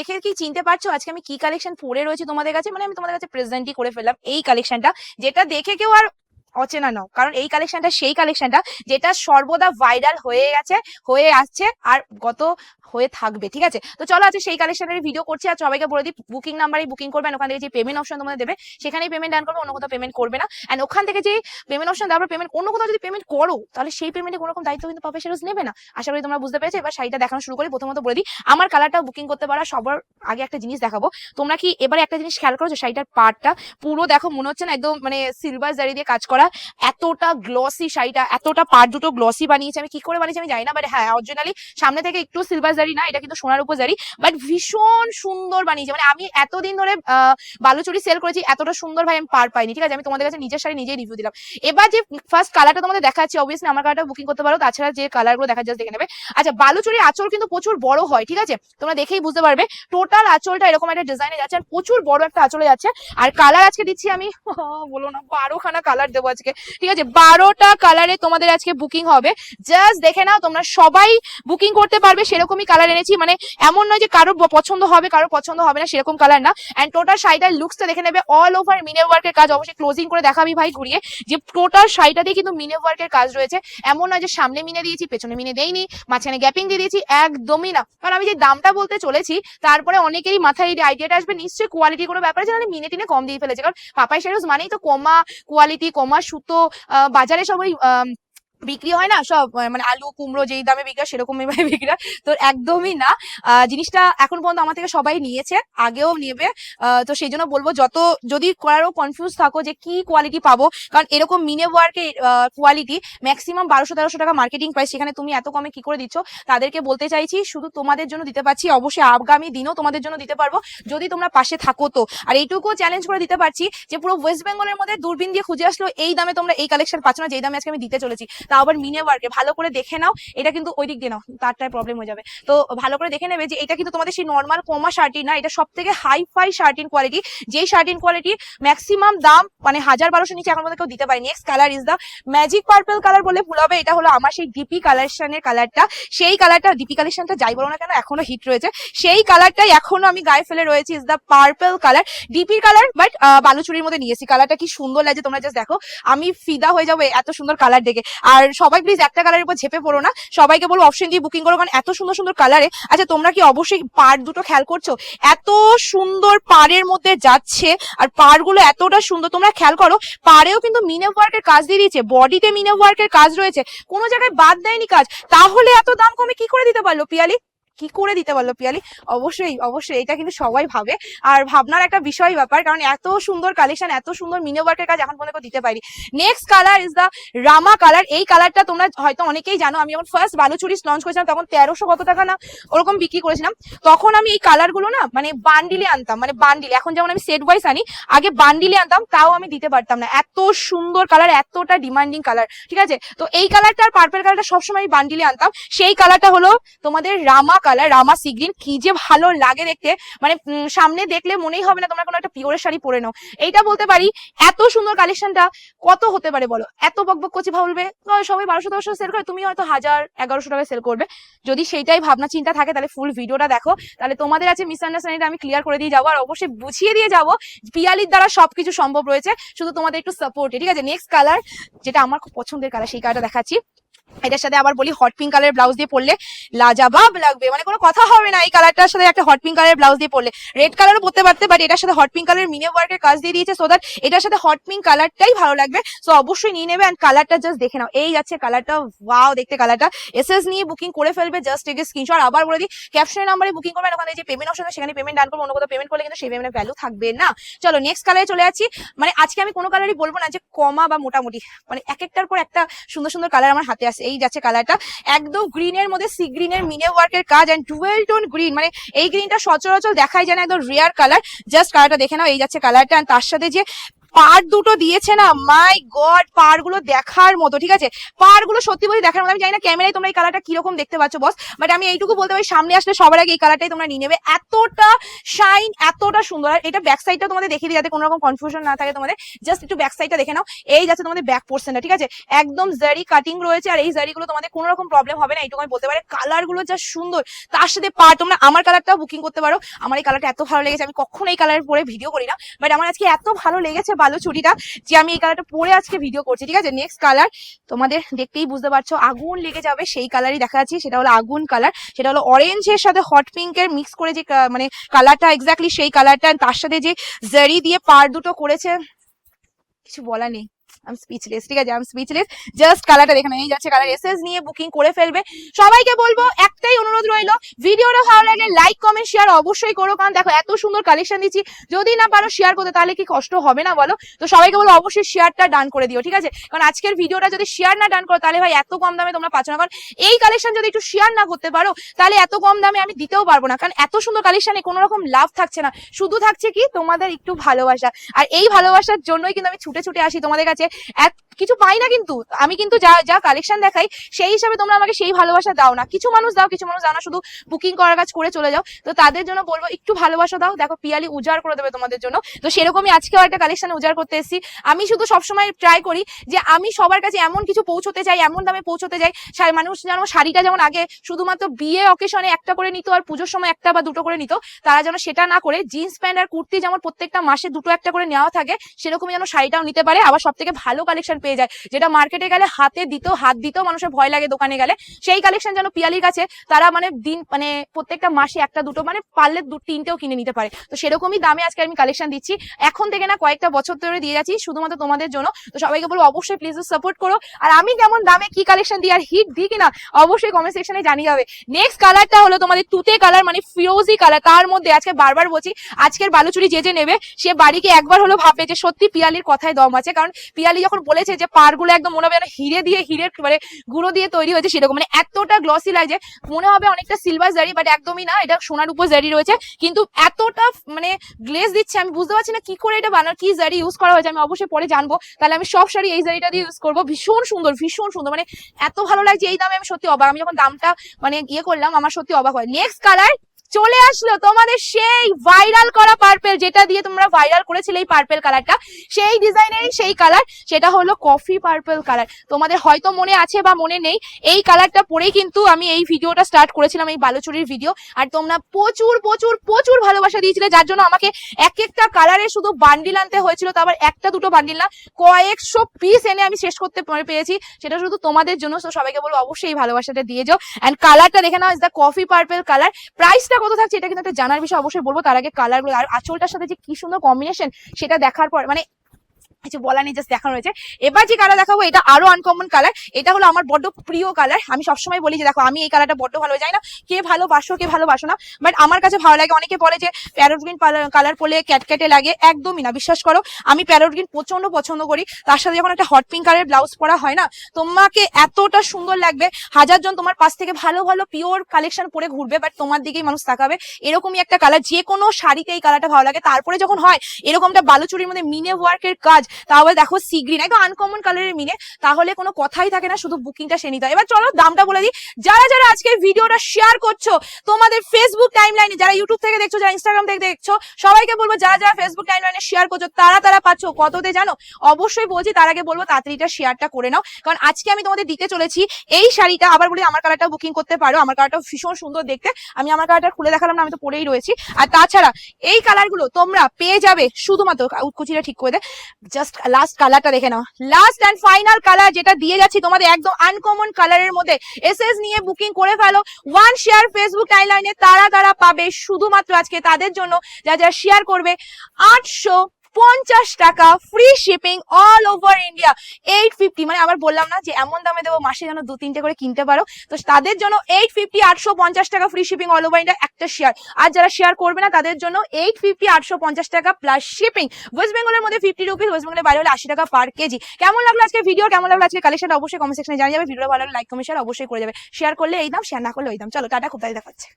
দেখে কি চিনতে পারছ? আজকে আমি কি কালেকশন পরে রয়েছে তোমাদের কাছে? মানে আমি তোমাদের কাছে প্রেজেন্টই করে ফেললাম এই কালেকশনটা যেটা দেখে কেউ আর অচেনা নাও। কারণ এই কালেকশনটা সেই কালেকশনটা যেটা সর্বদা ভাইরাল হয়ে গেছে, হয়ে আসছে। আর গত হয়ে থাকবে, ঠিক আছে? তো চলো আজকে সেই কালেকশনের ভিডিও করছি, আর সবাইকে বলে দিই বুকিং নাম্বারে বুকিং করবেন ওখান থেকে যে পেমেন্ট অপশন তোমাদের দেবে, সেখানেই পেমেন্ট ডান করবে, অন্য কোথাও পেমেন্ট করবে না। এন্ড ওখান থেকে যে পেমেন্ট অপশন দেওয়ার পেমেন্ট অন্য কোথাও যদি পেমেন্ট করো, তাহলে সেই পেমেন্টে কোনো রকম দায়িত্ব কিন্তু প্রফেশনাল নেবে না। আশা করি তোমরা বুঝতে পেরেছ, এবার শাড়িটা দেখানো শুরু করি। প্রথমত বলে দিই, আমার কালারটা বুকিং করতে পারা সবার আগে একটা জিনিস দেখাবো। তোমরা কি এবারে একটা জিনিস খেয়াল করেছ, শাড়িটার পার্টটা পুরো দেখো, মনে হচ্ছে না একদম মানে সিলভার জারি দিয়ে কাজ করা। এতটা গ্লসি শাড়িটা, এতটা পার্ট দুটো গ্লসি বানিয়েছে, আমি কি করে বানিয়েছি আমি জানি না বাট হ্যাঁ অরিজিনালি সামনে থেকে একটু সিলভার জারি না, এটা কিন্তু সোনার উপর জারি বাট ভীষণ সুন্দর বানিয়েছে। মানে আমি এতদিন ধরে বালুচুরি সেল করেছি, এতটা সুন্দর ভাই আমি পার পাইনি, ঠিক আছে? আমি তোমাদের কাছে নিজের শাড়ি নিজেই রিভিউ দিলাম। এবার যে ফার্স্ট কালারটা তোমাদের দেখাচ্ছি অবভিয়াসলি আমার কালারটা বুকিং করতে পারো, তাছাড়া যে কালারগুলো দেখা যাচ্ছে দেখে নেবে। আচ্ছা বালুচুরির আঁচল কিন্তু প্রচুর বড় হয়, ঠিক আছে? তোমরা দেখেই বুঝতে পারবে টোটাল আঁচলটা এরকম একটা ডিজাইনে যাচ্ছে, আর প্রচুর বড় একটা আঁচলে যাচ্ছে। আর কালার আজকে দিচ্ছি আমি, বলো না, বারোখানা কালার দেবো আজকে, ঠিক আছে? বারোটা কালারে তোমাদের আজকে বুকিং হবে। জাস্ট দেখে নাও, তোমরা সবাই বুকিং করতে পারবে, সেরকমই কালার এনেছি মানে এমন নয় যে কারোর পছন্দ হবে কারোর পছন্দ হবে না সেরকম কালার না। অ্যান্ড টোটাল শাড়িটার লুকসটা দেখে নেবে অল ওভার মিনে ওয়ার্কের কাজ অবশ্যই ক্লোজিং করে দেখাবি ভাই ঘুরিয়ে যে টোটাল শাড়িটাতেই কিন্তু মিনে ওয়ার্কের কাজ রয়েছে। এমন নয় যে সামনে মিনে দিয়েছি পেছনে মিনে দেইনি মাঝখানে গ্যাপিং দিয়ে দিয়েছি একদমই না। কারণ আমি যে দামটা বলতে চলেছি তারপরে অনেকেরই মাথায় এই আইডিয়াটা আসবে নিশ্চয়ই কোয়ালিটি কোনো ব্যাপার নাহলে মিনে টিনে কম দিয়ে ফেলেছে। কারণ পাপাই শাড়িজ মানেই তো কমা কোয়ালিটি কমা সুতো বাজারে সব ওই আম, বিক্রি হয় না, সব মানে আলু, কুমড়ো যেই দামে বিক্রি হয় সেরকমই বিক্রি তো একদমই না। জিনিসটা এখন পর্যন্ত আমার থেকে সবাই নিয়েছে, আগেও নেবে। তো সেই জন্য বলব যত, যদি কারও কনফিউজ থাকো যে কি কোয়ালিটি পাবো, কারণ এরকম মিনে ওয়ার্কের কোয়ালিটি ম্যাক্সিমাম বারোশো তেরোশো টাকা মার্কেটিং প্রাইস সেখানে তুমি এত কমে কি করে দিচ্ছ, তাদেরকে বলতে চাইছি শুধু তোমাদের জন্য দিতে পারছি, অবশ্যই আগামী দিনও তোমাদের জন্য দিতে পারব, যদি তোমরা পাশে থাকো তো। আর এইটুকু চ্যালেঞ্জ করে দিতে পারছি যে পুরো ওয়েস্ট বেঙ্গলের মধ্যে দূরবীন দিয়ে খুঁজে আসলো, এই দামে তোমরা এই কালেকশন পাচ্ছ না, যেই দামে আজকে আমি দিতে চলেছি। তাও আবার মিনে ওয়ার্কে ভালো করে দেখে নাও, এটা কিন্তু ওই দিক দিয়ে নাও, তারটায় প্রবলেম হয়ে যাবে। তো ভালো করে দেখে নেবে যে এটা কিন্তু তোমাদের সেই নর্মাল কমা শার্টিন না, এটা সব থেকে হাই ফাই শার্টিন কোয়ালিটি যেই শার্টিন কোয়ালিটি ম্যাক্সিমাম দাম মানে হাজার বারোশো নিচে এখন কেউ দিতে পারে next colour is the magic purple colour বলে ভুল হবে, এটা হলো আমার সেই ডিপি কালেকশনের কালারটা সেই কালারটা ডিপি কালেকশনটা যাই বলো না কেন, এখনও হিট রয়েছে। সেই কালারটাই এখনও আমি গায়ে ফেলে রয়েছি ইজ দা পার্পল কালার ডিপির কালার বাট বালুচুরির মধ্যে নিয়েছি। কালারটা কি সুন্দর লাগছে তোমরা জাস্ট দেখো। আমি ফিদা হয়ে যাব এত সুন্দর কালার দেখে। আর সবাই প্লিজ একটা কালারের উপর ঝেপে পড়ো না। সবাইকে বলব অপশন দিয়ে বুকিং করো, কারণ এত সুন্দর সুন্দর কালারে আচ্ছা তোমরা কি অবশ্যই পার দুটো খেয়াল করছ? এত সুন্দর পাড়ের মধ্যে যাচ্ছে, আর পাড়গুলো এতটা সুন্দর, তোমরা খেয়াল করো, পাড়েও কিন্তু মিনে ওয়ার্কের কাজ দিয়ে দিয়েছে বডিতে মিনে ওয়ার্কের কাজ রয়েছে। কোনো জায়গায় বাদ দেয়নি কাজ। তাহলে এত দাম কমে কি করে দিতে পারল, পিয়ালি? কি করে দিতে পারল পিয়ালি? অবশ্যই অবশ্যই, এটা কিন্তু সবাই ভাবে। আর ভাবনার একটা বিষয় ব্যাপার, কারণ এত সুন্দর কালেকশন এত সুন্দর মিনে ওয়ার্কের কাজ এখন পর্যন্ত দিতে পারি next colour is the Rama colour এই কালারটা তোমরা হয়তো অনেকেই জানো। আমি যখন ফার্স্ট বালুচুরি লঞ্চ করেছিলাম, তখন তেরোশো কত টাকা না ওরকম বিক্রি করেছিলাম। তখন আমি এই কালারগুলো না মানে বান্ডিলে আনতাম মানে বান্ডিল এখন যেমন আমি সেট ওয়াইজ আনি, আগে বান্ডিলে আনতাম, তাও আমি দিতে পারতাম না। এত সুন্দর কালার এতটা ডিমান্ডিং কালার ঠিক আছে? তো এই কালারটা আর পার্পেল কালারটা সবসময় আমি বান্ডিলে আনতাম। সেই কালারটা হলো তোমাদের রামা রামা সিগ্রিন কি যে ভালো লাগে দেখতে। মানে সামনে দেখলে মনেই হবে না তোমরা কোনো একটা পিওরের শাড়ি পরে নাও। এইটা বলতে পারি এত সুন্দর কালেকশনটা কত হতে পারে বলো? এত বকবক করছি "নয়, সবাই বারোশো তেরোশো সেল করে তুমি হয়তো হাজার এগারোশো টাকায় সেল করবে। যদি সেইটাই ভাবনা চিন্তা থাকে তাহলে ফুল ভিডিওটা দেখো। তাহলে তোমাদের আছে মিসআন্ডারস্ট্যান্ডিংটা আমি ক্লিয়ার করে দিয়ে যাব আর অবশ্যই বুঝিয়ে দিয়ে যাব পিয়ালির দ্বারা সবকিছু সম্ভব রয়েছে শুধু তোমাদের একটু সাপোর্ট ঠিক আছে? নেক্সট কালার যেটা আমার খুব পছন্দের কালার সেই কালারটা দেখাচ্ছি। এটার সাথে আবার বলি হট পিঙ্ক কালারের ব্লাউজ দিয়ে পরলে লাজাবাব লাগবে। মানে কোনো কথা হবে না এই কালারটার সাথে একটা হট পিঙ্ক কালারের ব্লাউজ দিয়ে পরলে। রেড কালারও পরতে পারতে বাট এটার সাথে হট পিঙ্ক কালারের মিনে ওয়ার্কের কাজ দিয়ে দিয়েছে সো দ্যাট এটার সাথে হট পিঙ্ক কালারটাই ভালো লাগবে। সো অবশ্যই নিয়ে নেবে অ্যান্ড কালারটা জাস্ট দেখে নাও। এই যাচ্ছে কালারটা ওয়াও দেখতে কালারটা এসএস নিয়ে বুকিং করে ফেলবে জাস্ট টেক স্ক্রিনশট আবার বলে দিই ক্যাপশনের নাম্বারে বুকিং করবেন, ওখানে যে পেমেন্ট অপশন সেখানে পেমেন্ট ডান করব, অন্য কোথাও পেমেন্ট করলে কিন্তু সেই পেমেন্টের ভ্যালু থাকবে না। চলো নেক্সট কালারে চলে যাচ্ছি। মানে আজকে আমি কোনো কালারই বলব না যে কমা বা মোটামুটি। মানে এক একটার পর একটা সুন্দর সুন্দর কালার আমার হাতে আছে এই যাচ্ছে কালারটা একদম গ্রিনের মধ্যে সি গ্রিনের মিনে ওয়ার্কের কাজ অ্যান্ড ডুয়েল টোন গ্রিন মানে এই গ্রিনটা সচরাচর দেখাই যায় না, একদম রেয়ার কালার জাস্ট কালারটা দেখে নাও, এই যাচ্ছে কালারটা তার সাথে যে পার দুটো দিয়েছে না? মাই গড পারগুলো দেখার মতো, ঠিক আছে? পারগুলো সত্যি বলে দেখার মতো, আমি জানি না ক্যামেরায় তোমরা এই কালারটা কীরকম দেখতে পাচ্ছ বস বাট আমি এইটুকু বলতে পারি, সামনে আসলে সবার আগে এই কালারটাই তোমরা নিয়ে নেবে। এতটা শাইন এতটা সুন্দর, আর এটা ব্যাক সাইডটা তোমাদের দেখিয়ে দিই, যাতে কোনো রকম কনফিউশন না থাকে তোমাদের। জাস্ট একটু ব্যাক সাইডটা দেখে নাও। এই যাচ্ছে তোমাদের ব্যাক পোর্শনটা ঠিক আছে? একদম জারি কাটিং রয়েছে, আর এই জারি গুলো তোমাদের কোনো রকম প্রবলেম হবে না, এইটুকু আমি বলতে পারি। কালারগুলো যা সুন্দর। তার সাথে পার তোমরা আমার কালারটাও বুকিং করতে পারো। আমার এই কালারটা এত ভালো লেগেছে, আমি কখনো এই কালার পরে ভিডিও করি না বাট আমার আজকে এত ভালো লেগেছে বালু চুড়িটা যে আমি এই কালারটা পরে আজকে ভিডিও করছি, ঠিক আছে? নেক্সট কালার তোমাদের দেখতেই বুঝতে পারছ, আগুন লেগে যাবে, সেই কালারই দেখা যাচ্ছে, সেটা হলো আগুন কালার সেটা হলো অরেঞ্জের সাথে হট পিঙ্কের মিক্স করে যে মানে কালারটা এক্স্যাক্টলি সেই কালারটা তার সাথে যে জারি দিয়ে পার দুটো করেছে, কিছু বলা নেই। আম স্পিচলেস ঠিক আছে আম স্পিচলেস জাস্ট কালারটা দেখে। এই যাচ্ছে কালার এসএস নিয়ে বুকিং করে ফেলবে। সবাইকে বলব, একটাই অনুরোধ রইল, ভিডিওটা ভালো লাগলে লাইক কমেন্ট শেয়ার অবশ্যই করো, কারণ দেখো, এত সুন্দর কালেকশন দিচ্ছি। যদি না পারো শেয়ার করতে, তাহলে কি কষ্ট হবে না বলো? তো সবাইকে বলো অবশ্যই শেয়ারটা ডান করে দিও, ঠিক আছে? কারণ আজকের ভিডিওটা যদি শেয়ার না ডান করো, তাহলে ভাই এত কম দামে তোমরা পাচ্ছ না। কারণ এই কালেকশন যদি একটু শেয়ার না করতে পারো, তাহলে এত কম দামে আমি দিতেও পারব না। কারণ এত সুন্দর কালেকশনে কোনো রকম লাভ থাকছে না। শুধু থাকছে কি, তোমাদের একটু ভালোবাসা। আর এই ভালোবাসার জন্যই কিন্তু আমি ছুটে ছুটে আসি তোমাদের কাছে। এক কিছু পাই না কিন্তু। আমি কিন্তু যা যা কালেকশন দেখাই, সেই হিসাবে তোমরা আমাকে সেই ভালোবাসা দাও না। কিছু মানুষ দাও, কিছু মানুষ দাও না, শুধু বুকিং করার কাজ করে চলে যাও। তো তাদের জন্য বলব, একটু ভালোবাসা দাও। দেখো, পিয়ালি উজাড় করে দেবে তোমাদের জন্য। তো সেরকমই আজকেও একটা কালেকশন উজাড় করতে এসেছি। আমি শুধু সবসময় ট্রাই করি যে আমি সবার কাছে এমন কিছু পৌঁছতে চাই, এমন দামে পৌঁছতে চাই। মানুষ যেন শাড়িটা যেমন আগে শুধুমাত্র বিয়ে অকেশনে একটা করে নিত আর পুজোর সময় একটা বা দুটো করে নিত, তারা যেন সেটা না করে জিন্স প্যান্ট আর কুর্তি যেমন প্রত্যেকটা মাসে দুটো একটা করে নেওয়া থাকে, সেরকমই যেন শাড়িটাও নিতে পারে। আবার সব ভালো কালেকশন পেয়ে যায়। যেটা মার্কেটে গেলে হাতে দিতেও, হাত দিতেও মানুষের ভয় লাগে দোকানে গেলে। সেই কালেকশন যেন পিয়ালির কাছে তারা মানে দিন মানে প্রত্যেকটা মাসে একটা, দুটো মানে পারলে দু, তিনটেও কিনে নিতে পারে। তো সেরকমই দামে আজকে আমি কালেকশন দিচ্ছি। এখন থেকে না কয়েকটা বছর ধরে দিয়ে যাচ্ছি শুধুমাত্র তোমাদের জন্য। তো সবাইকে বলব অবশ্যই প্লিজ সাপোর্ট করো। আর আমি কেমন দামে কি কালেকশন দিই আর হিট দিই কিনা অবশ্যই কমেন্ট সেকশনে জানিয়ে যাবে। নেক্সট কালারটা হলো তোমাদের তুতে কালার মানে ফিরোজি কালার তার মধ্যে আজকে বারবার বলছি, আজকের বালুচুরি যে যে নেবে, সে বাড়িকে একবার হলো ভাববে যে সত্যি পিয়ালির কথায় দম আছে। কারণ পিয়ালি যখন বলেছে যে পারগুলো একদম মনে হবে যেন হিরে দিয়ে হিরে মানে গুঁড়ো দিয়ে তৈরি হয়েছে সেরকম মানে এতটা গ্লসি লাগে মনে হবে অনেকটা সিলভার জারি বাট একদমই না, এটা সোনার উপর জারি রয়েছে, কিন্তু এতটা মানে গ্লেজ দিচ্ছে, আমি বুঝতে পারছি না কি করে এটা বানার কি জারি ইউজ করা হয়েছে, আমি অবশ্যই পরে জানব, তাহলে আমি সব শাড়ি এই জারিটা দিয়ে ইউজ করব, ভীষণ সুন্দর ভীষণ সুন্দর মানে এত ভালো লাগছে, এই দামে আমি সত্যি অবাক, আমি যখন দামটা মানে ইয়ে করলাম, আমার সত্যি অবাক হয়। নেক্সট কালার চলে আসলো তোমাদের সেই ভাইরাল করা পার্পেল যেটা দিয়ে তোমরা ভাইরাল করেছিলে এই পার্পেল কালারটা সেই ডিজাইনেরই সেই কালার সেটা হলো কফি পার্পেল কালার তোমাদের হয়তো মনে আছে বা মনে নেই, এই কালারটা পরেই কিন্তু আমি এই ভিডিওটা স্টার্ট করেছিলাম, এই বালুচুরির ভিডিও আর তোমরা প্রচুর প্রচুর প্রচুর ভালোবাসা দিয়েছিলে, যার জন্য আমাকে এক একটা কালারে শুধু বান্ডিল আনতে হয়েছিল তো আবার একটা দুটো বান্ডিল না, কয়েকশো পিস এনে আমি শেষ করতে পেরেছি সেটা শুধু তোমাদের জন্য সবাইকে বলব অবশ্যই ভালোবাসাটা দিয়ে যাও অ্যান্ড কালারটা দেখে নাও is the coffee purple colour প্রাইসটা কত থাকছে, এটা কিন্তু একটা জানার বিষয়, অবশ্যই বলব। তার আগে কালারগুলো আর আঁচলটার সাথে যে কি সুন্দর কম্বিনেশন সেটা দেখার পর মানে কিছু বলা নেই জাস্ট দেখানো হয়েছে। এবার যে কালার দেখাবো, এটা আরও আনকমন কালার এটা হলো আমার বড্ড প্রিয় কালার আমি সবসময় বলি যে, দেখো, আমি এই কালারটা বড্ড ভালো যাই না। কে ভালোবাসো কে ভালোবাসো না। বাট আমার কাছে ভালো লাগে, অনেকে বলে যে প্যারোট গ্রিন কালার পরলে ক্যাটক্যাটে লাগে। একদমই না, বিশ্বাস করো। আমি প্যারোট গ্রিন প্রচণ্ড পছন্দ করি। তার সাথে যখন একটা হট পিঙ্ক কালারের ব্লাউজ পরা হয় না, তোমাকে এতটা সুন্দর লাগবে। হাজার জন তোমার পাশ থেকে ভালো ভালো পিওর কালেকশন পরে ঘুরবে বাট তোমার দিকেই মানুষ তাকাবে। এরকমই একটা কালার যে কোনো শাড়িতে এই কালারটা ভালো লাগে। তারপরে যখন হয়, এরকমটা বালুচুরির মধ্যে মিনে ওয়ার্কের কাজ তাহলে দেখো সি গ্রিন একদম আনকমন কালারের মিনে তাহলে কোনো কথাই থাকে না, শুধু বুকিংটা সে নিতে এবার চলো দামটা বলে দিই। যারা যারা আজকে ভিডিওটা শেয়ার করছ, তোমাদের ফেসবুক টাইম লাইনে যারা ইউটিউব থেকে দেখছ, যারা ইনস্টাগ্রাম থেকে দেখছ, সবাইকে বলব, যারা যারা ফেসবুক টাইম লাইনে শেয়ার করছ, তারা তারা পাচ্ছ। কততে জানো? অবশ্যই বলছি, তার আগে বলব, তাড়াতাড়িটা শেয়ারটা করে নাও। কারণ আজকে আমি তোমাদের দিতে চলেছি, এই শাড়িটা, আবার বলি, আমার কালারটা বুকিং করতে পারো। আমার কালারটা ভীষণ সুন্দর দেখতে। আমি আমার কালারটা খুলে দেখালাম না, আমি তো পরেই রয়েছি। আর তাছাড়া, এই কালারগুলো তোমরা পেয়ে যাবে, শুধুমাত্র, উৎকুচিটা ঠিক করে দে জাস্ট লাস্ট কালারটা দেখে নাও। লাস্ট অ্যান্ড ফাইনাল কালার যেটা দিয়ে যাচ্ছি তোমাদের একদম আনকমন কালারের মধ্যে। এসএস নিয়ে বুকিং করে ফেলো। ওয়ান শেয়ার ফেসবুক টাইমলাইনে তারা তারা পাবে শুধুমাত্র আজকে তাদের জন্য। যা যা শেয়ার করবে। আটশো পঞ্চাশ টাকা free shipping all over India eight fifty মানে আবার বললাম না যে এমন দামে দেবো মাসে যেন দু, তিনটে করে কিনতে পারো। তো তাদের জন্য এইট ফিফটি আটশো পঞ্চাশ টাকা free shipping all over India একটা শেয়ার আর যারা শেয়ার করবে না, তাদের জন্য এইট ফিফটি আটশো পঞ্চাশ টাকা প্লাস শিপিং ওয়েস্ট বেঙ্গলের মধ্যে ফিফটি রুপিস ওয়েস্ট বেঙ্গলের বাইরে হলে আশি টাকা পার কেজি। কেমন লাগল আজকে ভিডিও কেমন লাগল আজকে কালেকশন অবশ্যই কমেন্ট সেকশনে জানিয়ে যাবে। ভিডিও ভালো লাইক কমেন্ট শেয়ার অবশ্যই করে যাবে। শেয়ার করলে এই দাম শেয়ার না করলে ওই দাম। চলো, টাটা, খুব তাই দেখাচ্ছে।